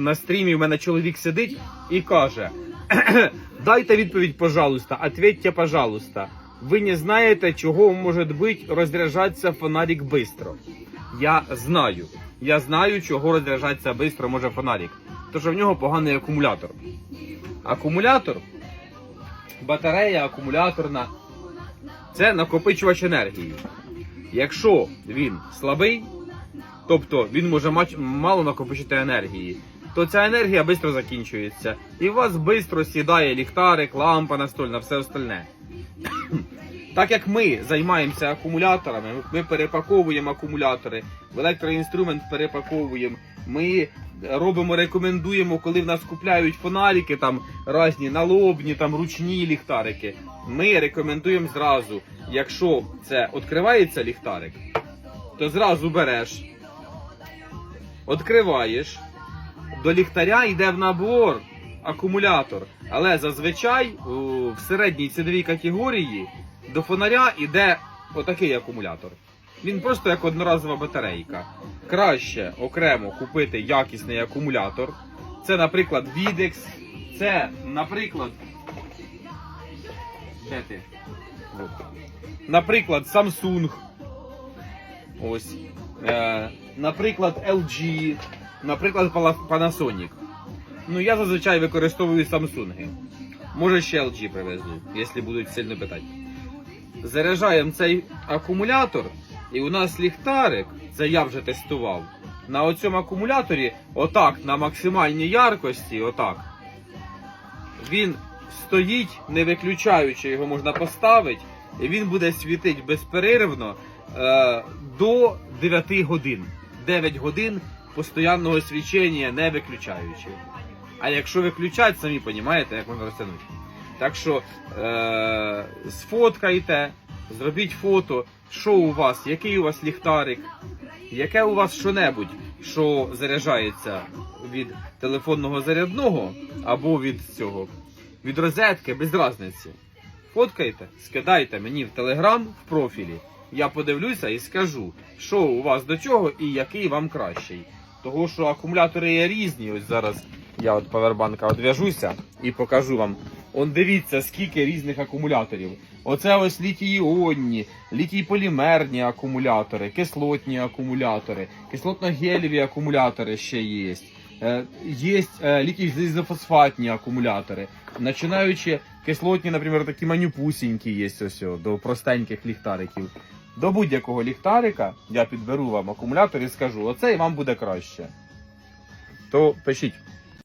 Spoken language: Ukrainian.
на стрімі в мене чоловік сидить і каже: Дайте відповідь, пожалуйста, ответьте, пожалуйста. Ви не знаєте, чого може бути розряджатися фонарик бистро. Я знаю. Я знаю, чого розряджатися бистро може фонарик. Що в нього поганий акумулятор. Акумулятор, батарея акумуляторна це накопичувач енергії. Якщо він слабий, тобто він може мало накопичити енергії, то ця енергія швидко закінчується. І у вас швидко сідає ліхтарик, лампа настольна, все остальне. Так як ми займаємося акумуляторами, ми перепаковуємо акумулятори, в електроінструмент перепаковуємо, ми робимо, рекомендуємо, коли в нас купляють фонарики, там різні налобні, там ручні ліхтарики. Ми рекомендуємо зразу, якщо це відкривається ліхтарик, то зразу береш, відкриваєш, до ліхтаря йде в набор акумулятор. Але зазвичай в середній ціновій категорії до фонаря йде отакий акумулятор. Він просто як одноразова батарейка. Краще окремо купити якісний акумулятор. Це, наприклад, Videx, це, наприклад. Де ти? Наприклад, Samsung. Ось. Е, наприклад, LG, наприклад, Panasonic. Ну, я зазвичай використовую Samsung. Може ще LG привезу, якщо будуть сильно питати. Заряджаємо цей акумулятор, і у нас ліхтарик, це я вже тестував. На оцьому акумуляторі, отак, на максимальній яркості, отак. Він стоїть, не виключаючи, його можна поставити, і він буде світити безперервно е, до 9 годин. 9 годин постоянного свічення не виключаючи. А якщо виключати, самі розумієте, як можна розтягнути. Так що е, сфоткайте, зробіть фото, що у вас, який у вас ліхтарик, яке у вас що-небудь, що заряджається від телефонного зарядного або від цього, від розетки, без різниці. Фоткайте, скидайте мені в телеграм в профілі. Я подивлюся і скажу, що у вас до чого і який вам кращий. Того, що акумулятори є різні. Ось зараз я від павербанка одв'яжуся і покажу вам. Он дивіться, скільки різних акумуляторів. Оце ось літій-іонні, літій-полімерні акумулятори, кислотні акумулятори, кислотно-гелєві акумулятори ще є. Е, Є е, літій-залізофосфатні акумулятори. Починаючи кислотні, наприклад, такі манюпусінькі є ось до простеньких ліхтариків. До будь-якого ліхтарика я підберу вам акумулятор і скажу, оцей вам буде краще. То пишіть.